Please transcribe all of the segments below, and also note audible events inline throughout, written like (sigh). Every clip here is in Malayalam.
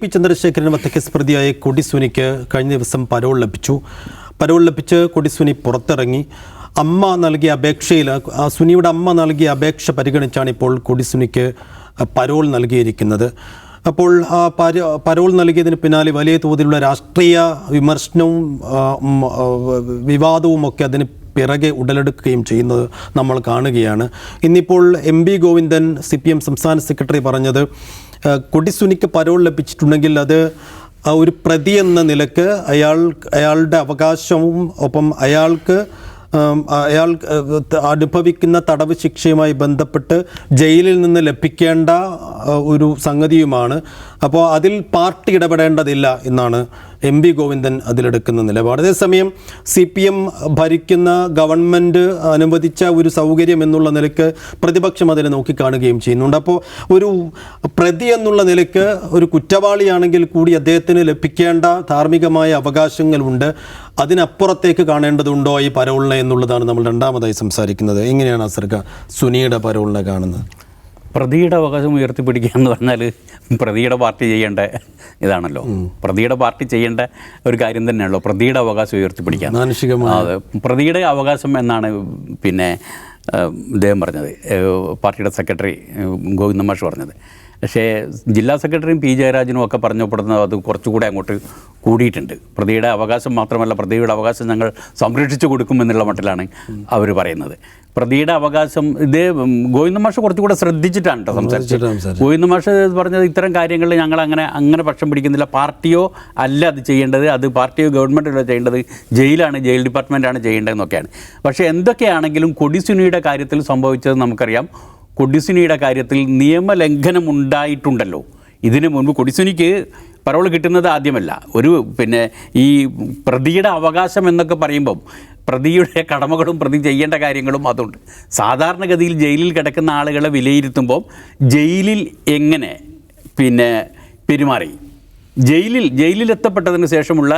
പി ചന്ദ്രശേഖരൻ വധക്കേസ് പ്രതിയായ കൊടിസുനിക്ക് കഴിഞ്ഞ ദിവസം പരോൾ ലഭിച്ചു. പരോൾ ലഭിച്ച് കൊടിസുനി പുറത്തിറങ്ങി. അമ്മ നൽകിയ അപേക്ഷയിൽ സുനിയുടെ അമ്മ നൽകിയ അപേക്ഷ പരിഗണിച്ചാണ് ഇപ്പോൾ കൊടിസുനിക്ക് പരോൾ നൽകിയിരിക്കുന്നത്. അപ്പോൾ പരോൾ നൽകിയതിന് പിന്നാലെ വലിയ തോതിലുള്ള രാഷ്ട്രീയ വിമർശനവും വിവാദവും ഒക്കെ അതിന് പിറകെ ഉടലെടുക്കുകയും ചെയ്യുന്നത് നമ്മൾ കാണുകയാണ്. ഇന്നിപ്പോൾ M B Govindan C P M സംസ്ഥാന സെക്രട്ടറി പറഞ്ഞത് കൊടിസുനിക്ക് പരോൾ ലഭിച്ചിട്ടുണ്ടെങ്കിൽ അത് ഒരു പ്രതി എന്ന നിലയ്ക്ക് അയാൾ അയാളുടെ അവകാശവും ഒപ്പം അയാൾക്ക് അയാൾ അനുഭവിക്കുന്ന തടവ് ശിക്ഷയുമായി ബന്ധപ്പെട്ട് ജയിലിൽ നിന്ന് ലഭിക്കേണ്ട ഒരു സംഗതിയുമാണ്. അപ്പോൾ അതിൽ പാർട്ടി ഇടപെടേണ്ടതില്ല എന്നാണ് എം വി ഗോവിന്ദൻ അതിലെടുക്കുന്ന നിലപാട്. അതേസമയം സി പി എം ഭരിക്കുന്ന ഗവൺമെന്റ് അനുവദിച്ച ഒരു സൗകര്യം എന്നുള്ള നിലയ്ക്ക് പ്രതിപക്ഷം അതിനെ നോക്കിക്കാണുകയും ചെയ്യുന്നുണ്ട്. അപ്പോൾ ഒരു പ്രതി എന്നുള്ള നിലയ്ക്ക് ഒരു കുറ്റവാളിയാണെങ്കിൽ കൂടി അദ്ദേഹത്തിന് ലഭിക്കേണ്ട ധാർമ്മികമായ അവകാശങ്ങളുണ്ട്. അതിനപ്പുറത്തേക്ക് കാണേണ്ടതുണ്ടോ ഈ പരോളിനെ എന്നുള്ളതാണ് നമ്മൾ രണ്ടാമതായി സംസാരിക്കുന്നത്. എങ്ങനെയാണ് അസർക്ക സുനിയുടെ പരോളിനെ കാണുന്നത്? പ്രതിയുടെ അവകാശം ഉയർത്തിപ്പിടിക്കുക എന്ന് പറഞ്ഞാൽ പ്രതിയുടെ പാർട്ടി ചെയ്യേണ്ട ഇതാണല്ലോ. പ്രതിയുടെ പാർട്ടി ചെയ്യേണ്ട ഒരു കാര്യം തന്നെയാണല്ലോ. പ്രതിയുടെ അവകാശം ഉയർത്തിപ്പിടിക്കുക. മാനുഷികമായ അതെ പ്രതിയുടെ അവകാശം എന്നാണ് പിന്നെ ഇദ്ദേഹം പറഞ്ഞത്. പാർട്ടിയുടെ സെക്രട്ടറി ഗോവിന്ദമാഷ് ഗോവിന്ദ മാഷ് പറഞ്ഞത്. പക്ഷേ ജില്ലാ സെക്രട്ടറിയും പി ജയരാജനും ഒക്കെ പറഞ്ഞപ്പെടുന്നത് അത് കുറച്ചുകൂടെ അങ്ങോട്ട് കൂടിയിട്ടുണ്ട്. പ്രതിയുടെ അവകാശം മാത്രമല്ല പ്രതിയുടെ അവകാശം ഞങ്ങൾ സംരക്ഷിച്ചു കൊടുക്കുമെന്നുള്ള മട്ടിലാണ് അവർ പറയുന്നത്. പ്രതിയുടെ അവകാശം ഇത് ഗോവിന്ദ മാഷ് കുറച്ചുകൂടെ ശ്രദ്ധിച്ചിട്ടാണ് കേട്ടോ സംസാരിച്ചത്. ഗോവിന്ദ മാഷ് പറഞ്ഞത് ഇത്തരം കാര്യങ്ങളിൽ ഞങ്ങൾ അങ്ങനെ അങ്ങനെ പക്ഷം പിടിക്കുന്നില്ല. പാർട്ടിയോ അല്ല അത് ചെയ്യേണ്ടത്. അത് പാർട്ടിയോ ഗവൺമെന്റോ ചെയ്യേണ്ടത്. ജയിലാണ് ജയിൽ ഡിപ്പാർട്ട്മെന്റാണ് ചെയ്യേണ്ടതെന്നൊക്കെയാണ്. പക്ഷേ എന്തൊക്കെയാണെങ്കിലും കൊടിസുനിയുടെ കാര്യത്തിൽ സംഭവിച്ചത് നമുക്കറിയാം. കൊടിസുനിയുടെ കാര്യത്തിൽ നിയമലംഘനം ഉണ്ടായിട്ടുണ്ടല്ലോ ഇതിനു മുൻപ് കൊടിസുനിക്ക് പരോൾ കിട്ടുന്നത് ആദ്യമല്ല. ഒരു പിന്നെ ഈ പ്രതിയുടെ അവകാശം എന്നൊക്കെ പറയുമ്പം പ്രതിയുടെ കടമകളും പ്രതി ചെയ്യേണ്ട കാര്യങ്ങളും അതുണ്ട്. സാധാരണഗതിയിൽ ജയിലിൽ കിടക്കുന്ന ആളുകളെ വിലയിരുത്തുമ്പോൾ ജയിലിൽ എങ്ങനെ പിന്നെ പെരുമാറി? ജയിലിൽ എത്തപ്പെട്ടതിന് ശേഷമുള്ള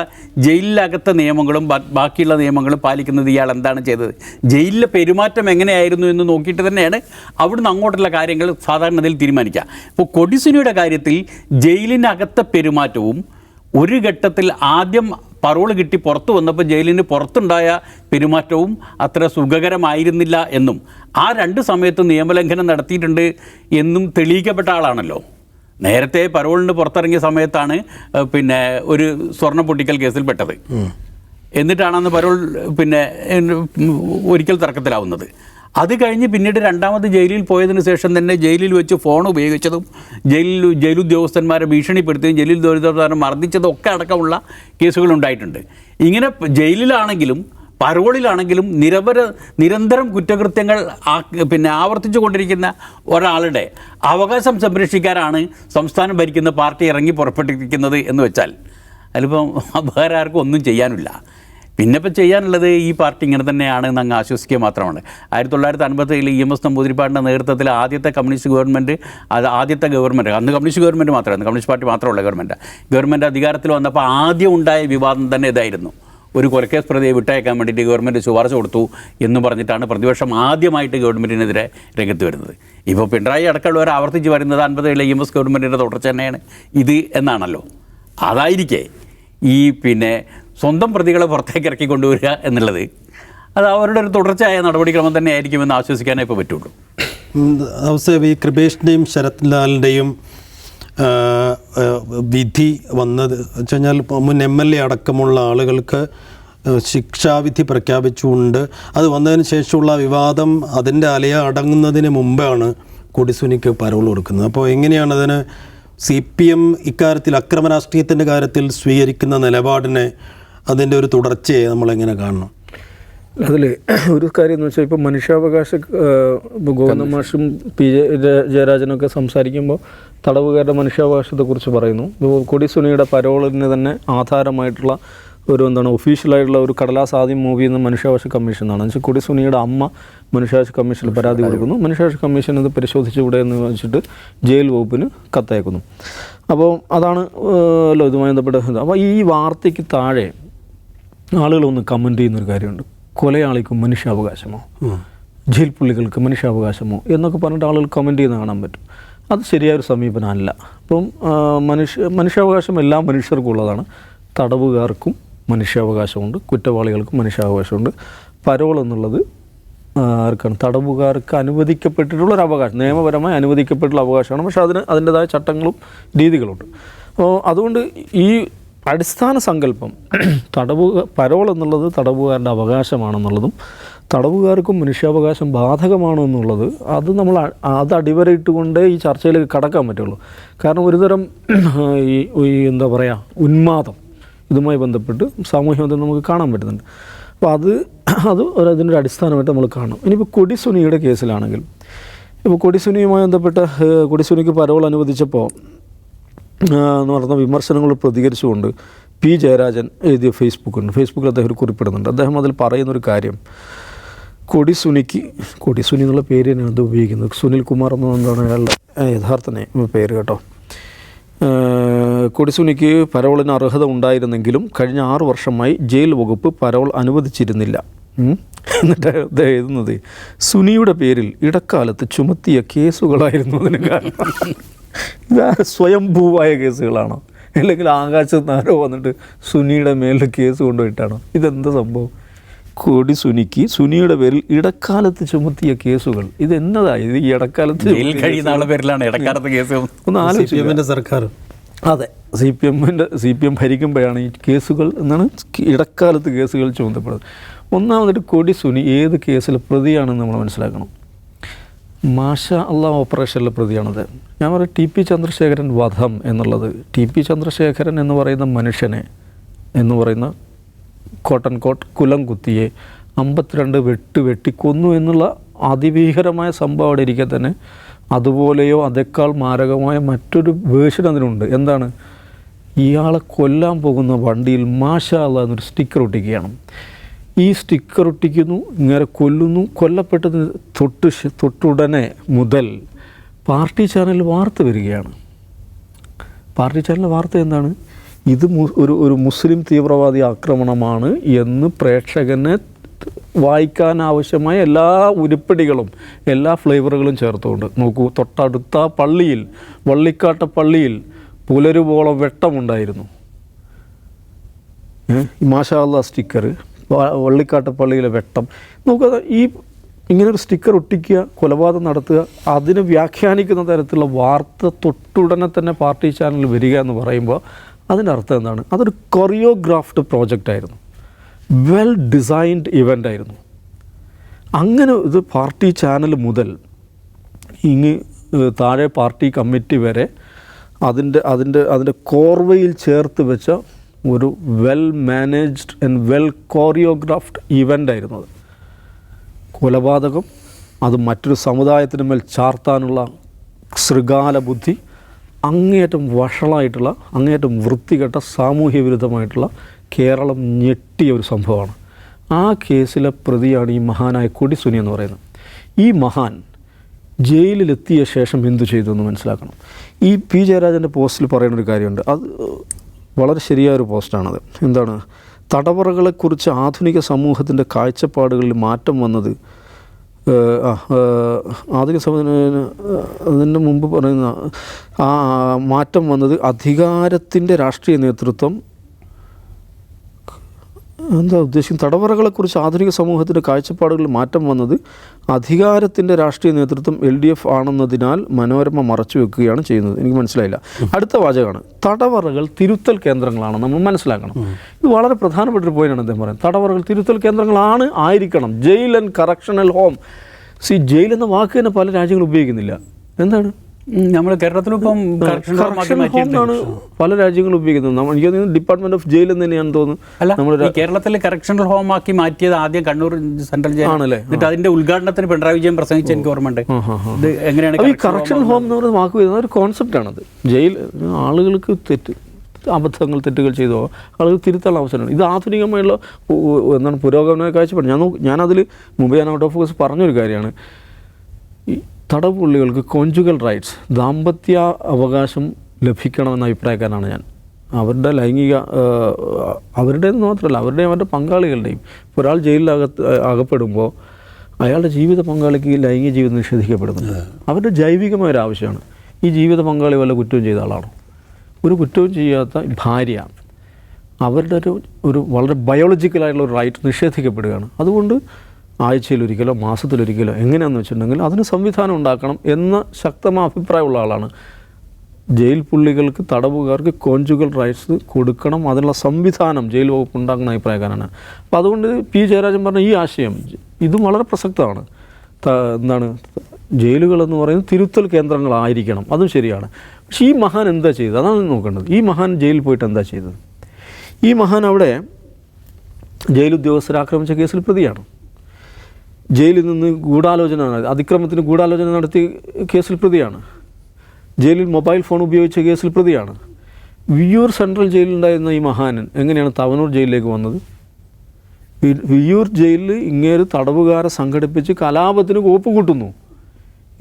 ജയിലിലകത്തെ നിയമങ്ങളും ബാക്കിയുള്ള നിയമങ്ങളും പാലിക്കുന്നത് ഇയാൾ എന്താണ് ചെയ്തത്? ജയിലിലെ പെരുമാറ്റം എങ്ങനെയായിരുന്നു എന്ന് നോക്കിയിട്ട് തന്നെയാണ് അവിടുന്ന് അങ്ങോട്ടുള്ള കാര്യങ്ങൾ സാധാരണതയിൽ തീരുമാനിക്കുക. ഇപ്പോൾ കൊടിസുനിയുടെ കാര്യത്തിൽ ജയിലിനകത്തെ പെരുമാറ്റവും ഒരു ഘട്ടത്തിൽ ആദ്യം പറോൾ കിട്ടി പുറത്തു വന്നപ്പോൾ ജയിലിന് പുറത്തുണ്ടായ പെരുമാറ്റവും അത്ര സുഖകരമായിരുന്നില്ല എന്നും ആ രണ്ട് സമയത്ത് നിയമലംഘനം നടത്തിയിട്ടുണ്ട് എന്നും തെളിയിക്കപ്പെട്ട ആളാണല്ലോ. നേരത്തെ പരോളിന് പുറത്തിറങ്ങിയ സമയത്താണ് പിന്നെ ഒരു സ്വർണ പൊട്ടിക്കൽ കേസിൽ പെട്ടത്. എന്നിട്ടാണ് അന്ന് പരോൾ പിന്നെ ഒരിക്കൽ തർക്കത്തിലാവുന്നത്. അത് കഴിഞ്ഞ് പിന്നീട് രണ്ടാമത് ജയിലിൽ പോയതിനു ശേഷം തന്നെ ജയിലിൽ വെച്ച് ഫോൺ ഉപയോഗിച്ചതും ജയിലിൽ ഉദ്യോഗസ്ഥന്മാരെ ഭീഷണിപ്പെടുത്തുകയും ജയിലിൽ ഉദ്യോഗസ്ഥന്മാരെ മർദ്ദിച്ചതും ഒക്കെ അടക്കമുള്ള കേസുകൾ ഉണ്ടായിട്ടുണ്ട്. ഇങ്ങനെ ജയിലിലാണെങ്കിലും പരോളിലാണെങ്കിലും നിരവര നിരന്തരം കുറ്റകൃത്യങ്ങൾ പിന്നെ ആവർത്തിച്ചു കൊണ്ടിരിക്കുന്ന ഒരാളുടെ അവകാശം സംരക്ഷിക്കാനാണ് സംസ്ഥാനം ഭരിക്കുന്ന പാർട്ടി ഇറങ്ങി പുറപ്പെട്ടിരിക്കുന്നത് എന്ന് വെച്ചാൽ അതിലിപ്പം വേറെ ആർക്കും ഒന്നും ചെയ്യാനില്ല. പിന്നെ ഇപ്പം ചെയ്യാനുള്ളത് ഈ പാർട്ടി ഇങ്ങനെ തന്നെയാണ് എന്ന് അങ്ങ് ആശ്വസിക്കുക മാത്രമാണ്. ആയിരത്തി തൊള്ളായിരത്തി അൻപത്തേഴിൽ ഇ എം എസ് നമ്പൂതിരിപ്പാടിന്റെ നേതൃത്വത്തിൽ ആദ്യത്തെ കമ്മ്യൂണിസ്റ്റ് ഗവൺമെന്റ് അത് ആദ്യത്തെ ഗവൺമെന്റ് അന്ന് കമ്മ്യൂണിസ്റ്റ് ഗവൺമെന്റ് മാത്രമായിരുന്നു. കമ്മ്യൂണിസ്റ്റ് പാർട്ടി മാത്രമുള്ള ഗവൺമെന്റ് ഗവൺമെന്റ് അധികാരത്തിൽ വന്നപ്പോൾ ആദ്യം ഉണ്ടായ വിവാദം തന്നെ ഇതായിരുന്നു. ഒരു കൊലക്കേസ് പ്രതിയെ വിട്ടയക്കാൻ വേണ്ടിയിട്ട് ഗവൺമെന്റ് ശുപാർശ കൊടുത്തു എന്ന് പറഞ്ഞിട്ടാണ് പ്രതിപക്ഷം ആദ്യമായിട്ട് ഗവൺമെന്റിനെതിരെ രംഗത്ത് വരുന്നത്. ഇപ്പോൾ പിണറായി അടക്കമുള്ളവർ ആവർത്തിച്ച് വരുന്നത് അൻപതേഴിലെ ഇ എം എസ് ഗവൺമെന്റിന്റെ തുടർച്ച തന്നെയാണ്. ഇത് എന്നാണല്ലോ? അതായിരിക്കെ ഈ പിന്നെ സ്വന്തം പ്രതികളെ പുറത്തേക്ക് ഇറക്കി കൊണ്ടുവരിക എന്നുള്ളത്. അത് അവരുടെ ഒരു തുടർച്ചയായ നടപടിക്രമം തന്നെ ആയിരിക്കുമെന്ന് ആശ്വസിക്കാനേ ഇപ്പോൾ പറ്റുള്ളൂ. ഈ കൃപേഷിന്റെയും ശരത് ലാലിന്റെയും വിധി വന്നത്. വെച്ച് കഴിഞ്ഞാൽ മുൻ എം എൽ എ അടക്കമുള്ള ആളുകൾക്ക് ശിക്ഷാവിധി പ്രഖ്യാപിച്ചുകൊണ്ട് അത് വന്നതിന് ശേഷമുള്ള വിവാദം അതിന്റെ അലയ അടങ്ങുന്നതിന് മുമ്പാണ് കൊടിസുനിക്ക് പരോൾ കൊടുക്കുന്നത്. അപ്പോൾ എങ്ങനെയാണ് അതിന് സി പി എം ഇക്കാര്യത്തിൽ അക്രമ രാഷ്ട്രീയത്തിന്റെ കാര്യത്തിൽ സ്വീകരിക്കുന്ന നിലപാടിനെ അതിന്റെ ഒരു തുടർച്ചയെ നമ്മളെങ്ങനെ കാണണം? അതിൽ ഒരു കാര്യം എന്ന് വെച്ചാൽ ഇപ്പോൾ മനുഷ്യാവകാശ ഇപ്പോൾ ഗോവിന്ദ മാഷും പി ജയരാജനൊക്കെ സംസാരിക്കുമ്പോൾ തടവുകാരുടെ മനുഷ്യാവകാശത്തെക്കുറിച്ച് പറയുന്നു. ഇപ്പോൾ കൊടിസുനിയുടെ പരോളിന് തന്നെ ആധാരമായിട്ടുള്ള ഒരു എന്താണ് ഒഫീഷ്യലായിട്ടുള്ള ഒരു കടലാസ് ആദ്യം മൂവ് ചെയ്യുന്ന മനുഷ്യാവകാശ കമ്മീഷനാണ്. എന്ന് വെച്ചാൽ കൊടിസുനിയുടെ അമ്മ മനുഷ്യാവകാശ കമ്മീഷനിൽ പരാതി കൊടുക്കുന്നു. മനുഷ്യാവകാശ കമ്മീഷൻ ഇത് പരിശോധിച്ചുകൂടെ എന്ന് വെച്ചിട്ട് ജയിൽ വകുപ്പിന് കത്തയക്കുന്നു. അപ്പോൾ അതാണ് അല്ല ഇതുമായി ബന്ധപ്പെട്ട അപ്പോൾ ഈ വാർത്തയ്ക്ക് താഴെ ആളുകളൊന്ന് കമന്റ് ചെയ്യുന്നൊരു കാര്യമുണ്ട്. കൊലയാളിക്ക് മനുഷ്യാവകാശമോ? ജയിൽ പുള്ളികൾക്ക് മനുഷ്യാവകാശമോ? എന്നൊക്കെ പറഞ്ഞിട്ട് ആളുകൾ കമന്റ് ചെയ്യുന്ന കാണാൻ പറ്റും. അത് ശരിയായൊരു സമീപനമല്ല. അപ്പം മനുഷ്യ മനുഷ്യാവകാശം എല്ലാ മനുഷ്യർക്കും ഉള്ളതാണ്. തടവുകാർക്കും മനുഷ്യാവകാശമുണ്ട്. കുറ്റവാളികൾക്കും മനുഷ്യാവകാശമുണ്ട്. പരോൾ എന്നുള്ളത് ആർക്കാണ്? തടവുകാർക്ക് അനുവദിക്കപ്പെട്ടിട്ടുള്ള ഒരു അവകാശം. നിയമപരമായി അനുവദിക്കപ്പെട്ടുള്ള അവകാശമാണ്. പക്ഷേ അതിന് അതിന്റെതായ ചട്ടങ്ങളും രീതികളുണ്ട്. അപ്പോൾ അതുകൊണ്ട് ഈ അടിസ്ഥാന സങ്കല്പം തടവു പരോൾ എന്നുള്ളത് തടവുകാരന്റെ അവകാശമാണെന്നുള്ളതും തടവുകാർക്കും മനുഷ്യാവകാശം ബാധകമാണെന്നുള്ളത് അത് നമ്മൾ അത് അടിവരയിട്ടുകൊണ്ടേ ഈ ചർച്ചയിലേക്ക് കടക്കാൻ പറ്റുള്ളൂ. കാരണം ഒരുതരം ഈ ഈ എന്താ പറയുക ഉന്മാദം ഇതുമായി ബന്ധപ്പെട്ട് സാമൂഹ്യബന്ധം നമുക്ക് കാണാൻ പറ്റുന്നുണ്ട്. അപ്പോൾ അത് അത് ഒരു അതിന്റെ അടിസ്ഥാനമായിട്ട് നമ്മൾ കാണും. ഇനിയിപ്പോൾ കൊടിസുനിയുടെ കേസിലാണെങ്കിൽ ഇപ്പോൾ കൊടിസുനിയുമായി ബന്ധപ്പെട്ട കൊടിസുനിക്ക് പരോൾ അനുവദിച്ചപ്പോൾ പറഞ്ഞ വിമർശനങ്ങൾ പ്രതികരിച്ചുകൊണ്ട് പി ജയരാജൻ എഴുതിയ ഫേസ്ബുക്കുണ്ട്. ഫേസ്ബുക്കിൽ അദ്ദേഹം ഒരു കുറിപ്പിടുന്നുണ്ട്. അദ്ദേഹം അതിൽ പറയുന്നൊരു കാര്യം കൊടിസുനിക്ക് കൊടിസുനി എന്നുള്ള പേര് തന്നെയാണ് അത് ഉപയോഗിക്കുന്നത്. സുനിൽ കുമാർ എന്നതാണ് അയാളുടെ യഥാർത്ഥ പേര് കേട്ടോ. കൊടിസുനിക്ക് പരോളിന് അർഹത ഉണ്ടായിരുന്നെങ്കിലും കഴിഞ്ഞ ആറ് വർഷമായി ജയിൽ വകുപ്പ് പരോൾ അനുവദിച്ചിരുന്നില്ല. എന്നിട്ട് അദ്ദേഹം എഴുതുന്നത് സുനിയുടെ പേരിൽ ഇടക്കാലത്ത് ചുമത്തിയ കേസുകളായിരുന്നു അതിന് കാരണം. (laughs) സ്വയംഭൂവായ കേസുകളാണോ? അല്ലെങ്കിൽ ആകാശത്ത് നിന്ന് ആരോ വന്നിട്ട് സുനിയുടെ മേലിൽ കേസ് കൊണ്ടുപോയിട്ടാണോ? ഇതെന്താ സംഭവം? കൊടി സുനിക്ക് സുനിയുടെ പേരിൽ ഇടക്കാലത്ത് ചുമത്തിയ കേസുകൾ. ഇത് എന്നതാ ഇത് ഈ ഇടക്കാലത്ത് കഴിയുന്ന ആളുടെ പേരിലാണ് ഇടക്കാലത്ത് കേസ് ഒന്ന് ആലോചിച്ച് സർക്കാർ. അതെ സി പി എമ്മിന്റെ സി പി എം ഭരിക്കുമ്പോഴാണ് ഈ കേസുകൾ എന്നാണ് ഇടക്കാലത്ത് കേസുകൾ ചുമത്തപ്പെടുന്നത്. ഒന്നാമതായിട്ട് കൊടി സുനി ഏത് കേസിലെ പ്രതിയാണെന്ന് നമ്മൾ മനസ്സിലാക്കണം. മാഷ അള്ള ഓപ്പറേഷനിലെ പ്രതിയാണത്. ഞാൻ പറയും ടി പി ചന്ദ്രശേഖരൻ വധം എന്നുള്ളത്. ടി പി ചന്ദ്രശേഖരൻ എന്ന് പറയുന്ന മനുഷ്യനെ എന്ന് പറയുന്ന കോട്ടൻ കോട്ട് കുലം കുത്തിയെ അമ്പത്തിരണ്ട് വെട്ട് വെട്ടി കൊന്നു എന്നുള്ള അതിഭീകരമായ സംഭവം അവിടെ ഇരിക്കെ തന്നെ. അതുപോലെയോ അതേക്കാൾ മാരകമായ മറ്റൊരു വേർഷൻ അതിനുണ്ട് എന്താണ്? ഇയാളെ കൊല്ലാൻ പോകുന്ന വണ്ടിയിൽ മാഷാല എന്നൊരു സ്റ്റിക്കർ ഒട്ടിക്കുകയാണ്. ഈ സ്റ്റിക്കർ ഒട്ടിക്കുന്നു ഇങ്ങനെ കൊല്ലുന്നു. കൊല്ലപ്പെട്ടതിന് തൊട്ട് തൊട്ടുടനെ മുതൽ പാർട്ടി ചാനലിൽ വാർത്ത വരികയാണ്. പാർട്ടി ചാനലിൽ വാർത്ത എന്താണ്? ഇത് ഒരു ഒരു മുസ്ലിം തീവ്രവാദി ആക്രമണമാണ് എന്ന് പ്രേക്ഷകനെ വായിക്കാൻ ആവശ്യമായ എല്ലാ ഉരുപ്പടികളും എല്ലാ ഫ്ലേവറുകളും ചേർത്തുകൊണ്ട്. നോക്കൂ തൊട്ടടുത്ത പള്ളിയിൽ വള്ളിക്കാട്ട പള്ളിയിൽ പുലരുവോളം വെട്ടമുണ്ടായിരുന്നു. മാഷാള്ള സ്റ്റിക്കർ വള്ളിക്കാട്ട പള്ളിയിലെ വെട്ടം. നോക്കുക ഈ ഇങ്ങനെ ഒരു സ്റ്റിക്കർ ഒട്ടിക്കുക കൊലപാതകം നടത്തുക അതിനെ വ്യാഖ്യാനിക്കുന്ന തരത്തിലുള്ള വാർത്ത തൊട്ടുടനെ തന്നെ പാർട്ടി ചാനലിൽ വരിക എന്ന് പറയുമ്പോൾ അതിന്റെ അർത്ഥം എന്താണ്? അതൊരു കൊറിയോഗ്രാഫ്ഡ് പ്രോജക്റ്റ് ആയിരുന്നു. വെൽ ഡിസൈൻഡ് ഇവന്റ് ആയിരുന്നു. അങ്ങനെ ഇത് പാർട്ടി ചാനൽ മുതൽ ഇങ്ങ് താഴെ പാർട്ടി കമ്മിറ്റി വരെ അതിന്റെ അതിന്റെ അതിന്റെ കോർവയിൽ ചേർത്ത് വെച്ച ഒരു well managed and well choreographed event ആയിരുന്നു അത്. കൊലപാതകം അത് മറ്റൊരു സമുദായത്തിന് മേൽ ചാർത്താനുള്ള ശൃഗാല ബുദ്ധി അങ്ങേയറ്റം വഷളായിട്ടുള്ള അങ്ങേയറ്റം വൃത്തികെട്ട സാമൂഹ്യ വിരുദ്ധമായിട്ടുള്ള കേരളം ഞെട്ടിയ ഒരു സംഭവമാണ്. ആ കേസിലെ പ്രതിയാണ് ഈ മഹാനായ കൊടിസുനി എന്ന് പറയുന്നത്. ഈ മഹാൻ ജയിലിലെത്തിയ ശേഷം എന്തു ചെയ്തു എന്ന് മനസ്സിലാക്കണം. ഈ പി ജയരാജന്റെ പോസ്റ്റിൽ പറയുന്നൊരു കാര്യമുണ്ട്. അത് വളരെ ശരിയായൊരു പോസ്റ്റാണത്. എന്താണ്? തടവറകളെക്കുറിച്ച് ആധുനിക സമൂഹത്തിന്റെ കാഴ്ചപ്പാടുകളിൽ മാറ്റം വന്നത് ആധുനിക സമൂഹത്തിന് അതിന് മുമ്പ് പറയുന്ന ആ മാറ്റം വന്നത് അധികാരത്തിന്റെ രാഷ്ട്രീയ നേതൃത്വം എന്താ ഉദ്ദേശിക്കും തടവറകളെക്കുറിച്ച് ആധുനിക സമൂഹത്തിന്റെ കാഴ്ചപ്പാടുകളിൽ മാറ്റം വന്നത് അധികാരത്തിന്റെ രാഷ്ട്രീയ നേതൃത്വം എൽ ഡി എഫ് ആണെന്നതിനാൽ മനോരമ മറച്ചു വെക്കുകയാണ് ചെയ്യുന്നത്. എനിക്ക് മനസ്സിലായില്ല. അടുത്ത വാചകമാണ്. തടവറകൾ തിരുത്തൽ കേന്ദ്രങ്ങളാണ്. നമ്മൾ മനസ്സിലാക്കണം. ഇത് വളരെ പ്രധാനപ്പെട്ട ഒരു പോയിന്റാണ് അദ്ദേഹം പറയുന്നത്. തടവറകൾ തിരുത്തൽ കേന്ദ്രങ്ങളാണ് ആയിരിക്കണം. Jail and correctional home. C jail എന്ന വാക്ക് തന്നെ പല രാജ്യങ്ങളും ഉപയോഗിക്കുന്നില്ല. എന്താണ്? നമ്മൾ കേരളത്തിലും ഇപ്പം. പല രാജ്യങ്ങളും ഉപയോഗിക്കുന്നത്. നമ്മൾ എനിക്ക് തോന്നുന്നു ഡിപ്പാർട്ട്മെന്റ് ഓഫ് ജയിൽ എന്ന് തോന്നുന്നത് തോന്നുന്നു. നമ്മൾ കേരളത്തിൽ കറക്ഷണൽ ഹോം ആക്കി മാറ്റിയത് ആദ്യം കണ്ണൂർ സെൻട്രൽ ജയിൽ. ആണല്ലേ? എന്നിട്ട് അതിന്റെ ഉദ്ഘാടനത്തിന് പിണറായി വിജയൻ പ്രസംഗിച്ച എനിക്ക് ഓർമ്മയുണ്ട്. ഇത് എങ്ങനെയാണ് ഈ കറക്ഷൻ ഹോം എന്ന് പറയുന്ന വാക്ക് വരുന്ന ഒരു കോൺസെപ്റ്റാണത് ജയിൽ ആളുകൾക്ക് തെറ്റ് അബദ്ധങ്ങൾ തെറ്റുകൾ ചെയ്തോ ആളുകൾ തിരുത്താനുള്ള അവസരമാണ്. ഇത് ആധുനികമായുള്ള എന്താണ് പുരോഗമന കാഴ്ചപ്പാട്. ഞാൻ ഞാനതിൽ മുമ്പ് ഞാൻ ഔട്ട് ഓഫ് ഫോക്കസ് പറഞ്ഞൊരു കാര്യമാണ്. തടവുള്ളികൾക്ക് കോഞ്ചുഗൽ റൈറ്റ്സ് ദാമ്പത്യ അവകാശം ലഭിക്കണമെന്ന അഭിപ്രായക്കാരനാണ് ഞാൻ. അവരുടെ ലൈംഗിക അവരുടേത് മാത്രമല്ല അവരുടെയും അവരുടെ പങ്കാളികളുടെയും. ഇപ്പോൾ ഒരാൾ ജയിലിലകത്ത് അകപ്പെടുമ്പോൾ അയാളുടെ ജീവിത പങ്കാളിക്ക് ഈ ലൈംഗിക ജീവിതം നിഷേധിക്കപ്പെടുന്നു. അവരുടെ ജൈവികമായ ഒരു ആവശ്യമാണ്. ഈ ജീവിത പങ്കാളി വല്ല കുറ്റവും ചെയ്ത ആളാണോ? ഒരു കുറ്റവും ചെയ്യാത്ത ഭാര്യ അവരുടെ ഒരു ഒരു വളരെ ബയോളജിക്കലായിട്ടുള്ള ഒരു റൈറ്റ് നിഷേധിക്കപ്പെടുകയാണ്. അതുകൊണ്ട് ആഴ്ചയിലൊരിക്കലോ മാസത്തിലൊരിക്കലോ എങ്ങനെയാണെന്ന് വെച്ചിട്ടുണ്ടെങ്കിൽ അതിന് സംവിധാനം ഉണ്ടാക്കണം എന്ന ശക്തമായ അഭിപ്രായമുള്ള ആളാണ്. ജയിൽ പുള്ളികൾക്ക് തടവുകാർക്ക് കോൺജുഗൽ റൈറ്റ്സ് കൊടുക്കണം അതിനുള്ള സംവിധാനം ജയിൽ വകുപ്പ് ഉണ്ടാക്കുന്ന അഭിപ്രായക്കാരാണ് അപ്പോൾ അതുകൊണ്ട് പി ജയരാജൻ പറഞ്ഞ ഈ ആശയം ഇതും വളരെ പ്രസക്തമാണ്. എന്താണ് ജയിലുകളെന്ന് പറയുന്നത് തിരുത്തൽ കേന്ദ്രങ്ങളായിരിക്കണം അതും ശരിയാണ്. പക്ഷേ ഈ മഹാൻ എന്താ ചെയ്തത്? അതാണ് നോക്കേണ്ടത്. ഈ മഹാൻ ജയിലിൽ പോയിട്ട് എന്താ ചെയ്തത്? ഈ മഹാൻ അവിടെ ജയിൽ ഉദ്യോഗസ്ഥരെ ആക്രമിച്ച കേസിൽ പ്രതിയാണ്. ജയിലിൽ നിന്ന് ഗൂഢാലോചന അതിക്രമത്തിന് ഗൂഢാലോചന നടത്തിയ കേസിൽ പ്രതിയാണ്. ജയിലിൽ മൊബൈൽ ഫോൺ ഉപയോഗിച്ച കേസിൽ പ്രതിയാണ്. വിയ്യൂർ സെൻട്രൽ ജയിലിലുണ്ടായിരുന്ന ഈ മഹാനൻ എങ്ങനെയാണ് തവനൂർ ജയിലിലേക്ക് വന്നത്? വിയ്യൂർ ജയിലിൽ ഇങ്ങേര് തടവുകാരെ സംഘടിപ്പിച്ച് കലാപത്തിന് കോപ്പ് കൂട്ടുന്നു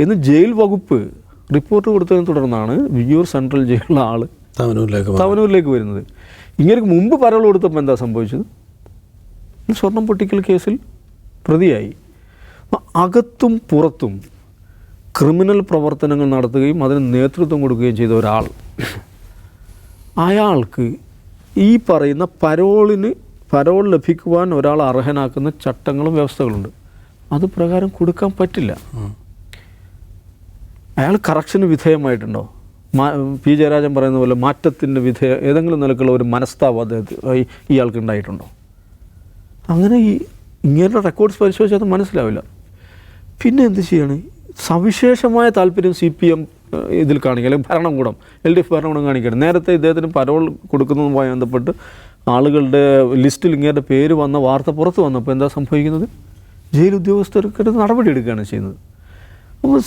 എന്ന് ജയിൽ വകുപ്പ് റിപ്പോർട്ട് കൊടുത്തതിനെ തുടർന്നാണ് വിയ്യൂർ സെൻട്രൽ ജയിലിലെ ആൾ തവനൂരിലേക്ക്. തവനൂരിലേക്ക് വരുന്നത്. ഇങ്ങനെ മുമ്പ് പരവൾ കൊടുത്തപ്പോൾ എന്താ സംഭവിച്ചത്? സ്വർണം പൊട്ടിക്കൽ കേസിൽ പ്രതിയായി. അകത്തും പുറത്തും ക്രിമിനൽ പ്രവർത്തനങ്ങൾ നടത്തുകയും അതിന് നേതൃത്വം കൊടുക്കുകയും ചെയ്ത ഒരാൾ. അയാൾക്ക് ഈ പറയുന്ന പരോളിന് പരോൾ ലഭിക്കുവാൻ ഒരാൾ അർഹനാക്കുന്ന ചട്ടങ്ങളും വ്യവസ്ഥകളുണ്ട്. അത് പ്രകാരം കൊടുക്കാൻ പറ്റില്ല. അയാൾ കറക്ഷന് വിധേയമായിട്ടുണ്ടോ? മാ പി ജയരാജൻ പറയുന്ന പോലെ മാറ്റത്തിന്റെ വിധേയ ഏതെങ്കിലും നിലക്കുള്ള ഒരു മനസ്താവ് അദ്ദേഹത്തിന് ഇയാൾക്ക് ഉണ്ടായിട്ടുണ്ടോ? അങ്ങനെ ഈ ഇങ്ങനെയുള്ള റെക്കോർഡ്സ് പരിശോധിച്ചാൽ മനസ്സിലാവില്ല. പിന്നെ എന്ത് ചെയ്യാണ്? സവിശേഷമായ താല്പര്യം സി പി എം ഇതിൽ കാണിക്കുക അല്ലെങ്കിൽ ഭരണകൂടം എൽ ഡി എഫ് ഭരണകൂടം കാണിക്കുകയാണ് നേരത്തെ ഇദ്ദേഹത്തിന് പരോൾ കൊടുക്കുന്നതുമായി ബന്ധപ്പെട്ട് ആളുകളുടെ ലിസ്റ്റിൽ ഇങ്ങേരുടെ പേര് വന്ന വാർത്ത പുറത്ത് വന്നപ്പോൾ എന്താ സംഭവിക്കുന്നത്? ജയിൽ ഉദ്യോഗസ്ഥർക്ക് നടപടി എടുക്കുകയാണ് ചെയ്യുന്നത്. അപ്പോൾ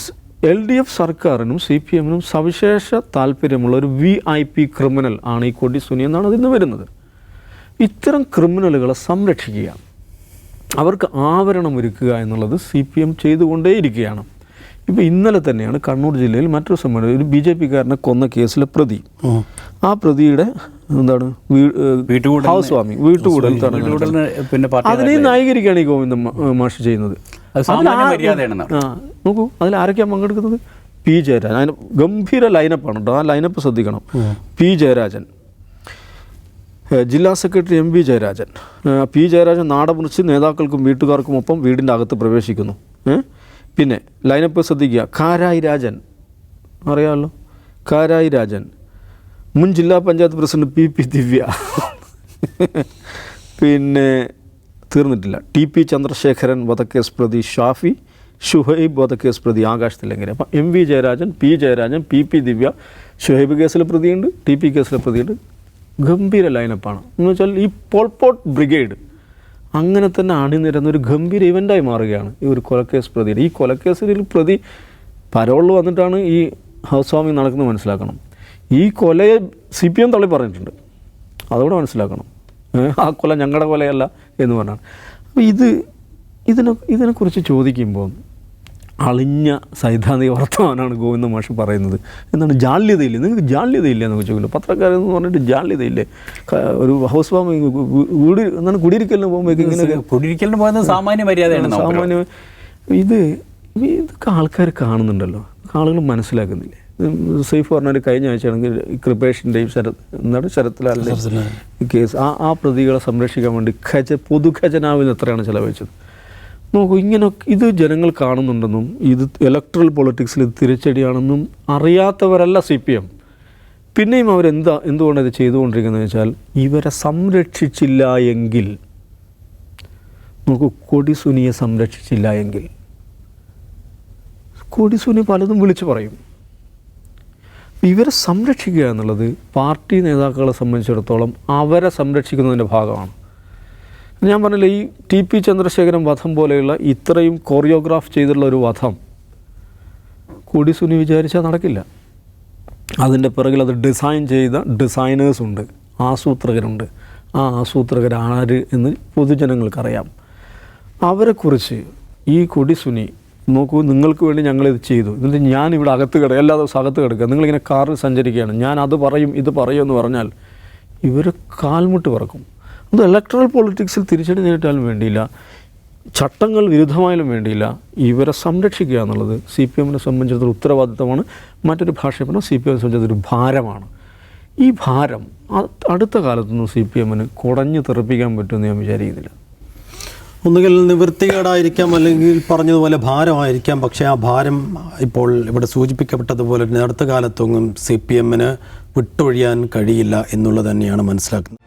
എൽ ഡി എഫ് സർക്കാരിനും സി പി എമ്മിനും സവിശേഷ താല്പര്യമുള്ള ഒരു വി ഐ പി ക്രിമിനൽ ആണ് ഈ കൊടി സുനി എന്നാണ് അതിൽ നിന്ന് വരുന്നത്. ഇത്തരം ക്രിമിനലുകളെ സംരക്ഷിക്കുക അവർക്ക് ആവരണം ഒരുക്കുക എന്നുള്ളത് സി പി എം ചെയ്തുകൊണ്ടേയിരിക്കുകയാണ്. ഇപ്പോൾ ഇന്നലെ തന്നെയാണ് കണ്ണൂർ ജില്ലയിൽ മറ്റൊരു സമയം ഒരു ബി ജെ പിക്കാരനെ കൊന്ന കേസിലെ പ്രതി. ആ. പ്രതിയുടെ എന്താണ് ഹൗസ് വാമിങ് വീട്ടുകൂടൽ അതിനെ ന്യായീകരിക്കുകയാണ് ഈ ഗോവിന്ദൻ മാഷ് ചെയ്യുന്നത്. നോക്കൂ അതിൽ ആരൊക്കെയാണ് പങ്കെടുക്കുന്നത്? പി ജയരാജൻ. അതിന് ഗംഭീര ലൈനപ്പാണ് കേട്ടോ ആ ലൈനപ്പ് ശ്രദ്ധിക്കണം. പി ജയരാജൻ. ജില്ലാ secretary M V Jayarajan. P Jayarajan നാടമുറിച്ച് നേതാക്കൾക്കും വീട്ടുകാർക്കുമൊപ്പം വീടിന്റെ അകത്ത് പ്രവേശിക്കുന്നു പിന്നെ ലൈനപ്പ് ശ്രദ്ധിക്കുക. കാരായി രാജൻ. അറിയാമല്ലോ കാരായി രാജൻ. മുൻ ജില്ലാ panchayat president P P Divya. പിന്നെ തീർന്നിട്ടില്ല. ടി പി ചന്ദ്രശേഖരൻ വധക്കേസ് പ്രതി ഷാഫി ഷുഹൈബ് വധക്കേസ് പ്രതി ആകാശ് തില്ലങ്കര. അപ്പം M V Jayarajan P Jayarajan P P Divya Shuhaib കേസിലെ പ്രതിയുണ്ട് ടി പി കേസിലെ പ്രതിയുണ്ട്. ഗംഭീര ലൈനപ്പാണ് എന്ന് വെച്ചാൽ ഈ പോൾപോട്ട് ബ്രിഗേഡ് അങ്ങനെ തന്നെ അണിനിരന്ന ഒരു ഗംഭീര ഇവന്റായി മാറുകയാണ് ഈ ഒരു കൊലക്കേസ് പ്രതിയുടെ ഈ കൊലക്കേസിൽ പ്രതി പരോളിൽ വന്നിട്ടാണ് ഈ ഹൗസ് വാമിങ് നടക്കുന്നത് മനസ്സിലാക്കണം. ഈ കൊലയെ സി പി എം തള്ളി പറഞ്ഞിട്ടുണ്ട്. അതുകൂടെ മനസ്സിലാക്കണം. ആ കൊല ഞങ്ങളുടെ കൊലയല്ല എന്ന് പറഞ്ഞാണ്. അപ്പോൾ ഇത് ഇതിനെ ഇതിനെക്കുറിച്ച് ചോദിക്കുമ്പോൾ അളിഞ്ഞ സൈദ്ധാന്തിക വർത്തമാനമാണ് ഗോവിന്ദ മാഷ് പറയുന്നത്. എന്താണ് ജാള്യതയില്ലേ? നിങ്ങൾക്ക് ജാള്യതയില്ലേ എന്നൊക്കെ ചോദിക്കില്ല പത്രക്കാരെന്ന് പറഞ്ഞിട്ട് ജാള്യതയില്ലേ? ഒരു ഹൗസ് വാമിങ് വീട് എന്താണ് കുടിയിരിക്കലിന് പോകുമ്പോൾ ഇങ്ങനെ കുടിയിരിക്കലിന് പോകുന്നത് സാമാന്യ മര്യാദയാണ് സാമാന്യ ഇത് ഇതൊക്കെ ആൾക്കാർ കാണുന്നുണ്ടല്ലോ. ആളുകൾ മനസ്സിലാക്കുന്നില്ലേ? സെയ്ഫ് സേഫ് പറഞ്ഞാൽ കഴിഞ്ഞ ആഴ്ചയാണെങ്കിൽ കൃപേഷിന്റെയും ശരത് എന്താണ് ശരത്ലാലിന്റെ കേസ്. ആ ആ പ്രതികളെ സംരക്ഷിക്കാൻ വേണ്ടി ഖജ പൊതു ഖജനാവിന് എത്രയാണ് ചെലവഴിച്ചത്? നോക്കൂ ഇങ്ങനെ ഇത് ജനങ്ങൾ കാണുന്നുണ്ടെന്നും ഇത് ഇലക്ട്രൽ പൊളിറ്റിക്സിൽ ഇത് തിരിച്ചടിയാണെന്നും അറിയാത്തവരല്ല സി പി എം പിന്നെയും അവരെന്താ എന്തുകൊണ്ടാണ് ഇത് ചെയ്തുകൊണ്ടിരിക്കുന്നത് വെച്ചാൽ ഇവരെ സംരക്ഷിച്ചില്ല എങ്കിൽ നോക്കൂ കൊടിസുനിയെ സംരക്ഷിച്ചില്ല എങ്കിൽ. കൊടിസുനി പലതും വിളിച്ചു പറയും. ഇവരെ സംരക്ഷിക്കുക എന്നുള്ളത് പാർട്ടി നേതാക്കളെ സംബന്ധിച്ചിടത്തോളം അവരെ സംരക്ഷിക്കുന്നതിന്റെ ഭാഗമാണ്. ഞാൻ പറഞ്ഞില്ല ഈ ടി പി ചന്ദ്രശേഖരൻ വധം പോലെയുള്ള ഇത്രയും കൊറിയോഗ്രാഫ് ചെയ്തിട്ടുള്ള ഒരു വധം കൂടി സുനി വിചാരിച്ചാൽ നടക്കില്ല. അതിന്റെ പിറകിൽ അത് ഡിസൈൻ ചെയ്ത ഡിസൈനേഴ്സ് ഉണ്ട്. ആസൂത്രകരുണ്ട്. ആ ആസൂത്രകർ ആര് എന്ന് പൊതുജനങ്ങൾക്കറിയാം. അവരെക്കുറിച്ച് ഈ കൊടിസുനി നോക്കൂ നിങ്ങൾക്ക് വേണ്ടി ഞങ്ങളിത് ചെയ്തു. എന്നിട്ട് ഞാൻ ഇവിടെ അകത്ത് കിടക്കുക എല്ലാ ദിവസവും അകത്ത് കിടക്കുക. നിങ്ങളിങ്ങനെ കാറിൽ സഞ്ചരിക്കുകയാണ്. ഞാൻ അത് പറയും ഇത് പറയും എന്ന് പറഞ്ഞാൽ ഇവർ കാൽമുട്ട് പറക്കും. അത് ഇലക്ട്രൽ പൊളിറ്റിക്സിൽ തിരിച്ചടി നേരിട്ടാലും വേണ്ടിയില്ല. ചട്ടങ്ങൾ വിരുദ്ധമായാലും വേണ്ടിയില്ല. ഇവരെ സംരക്ഷിക്കുക എന്നുള്ളത് സി പി എമ്മിനെ സംബന്ധിച്ചിടത്തോളം ഉത്തരവാദിത്തമാണ്. മറ്റൊരു ഭാഷയിൽ പറഞ്ഞാൽ സി പി എമ്മിനെ സംബന്ധിച്ചൊരു ഭാരമാണ്. ഈ ഭാരം അടുത്ത കാലത്തൊന്നും സി പി എമ്മിന് കുടഞ്ഞു തെറിപ്പിക്കാൻ പറ്റുമെന്ന് ഞാൻ വിചാരിക്കുന്നില്ല. ഒന്നുകിൽ നിവൃത്തികേടായിരിക്കാം അല്ലെങ്കിൽ പറഞ്ഞതുപോലെ ഭാരമായിരിക്കാം. പക്ഷേ ആ ഭാരം ഇപ്പോൾ ഇവിടെ സൂചിപ്പിക്കപ്പെട്ടതുപോലെ അടുത്ത കാലത്തൊന്നും സി പി എമ്മിന് വിട്ടൊഴിയാൻ കഴിയില്ല എന്നുള്ളത് തന്നെയാണ് മനസ്സിലാക്കുന്നത്.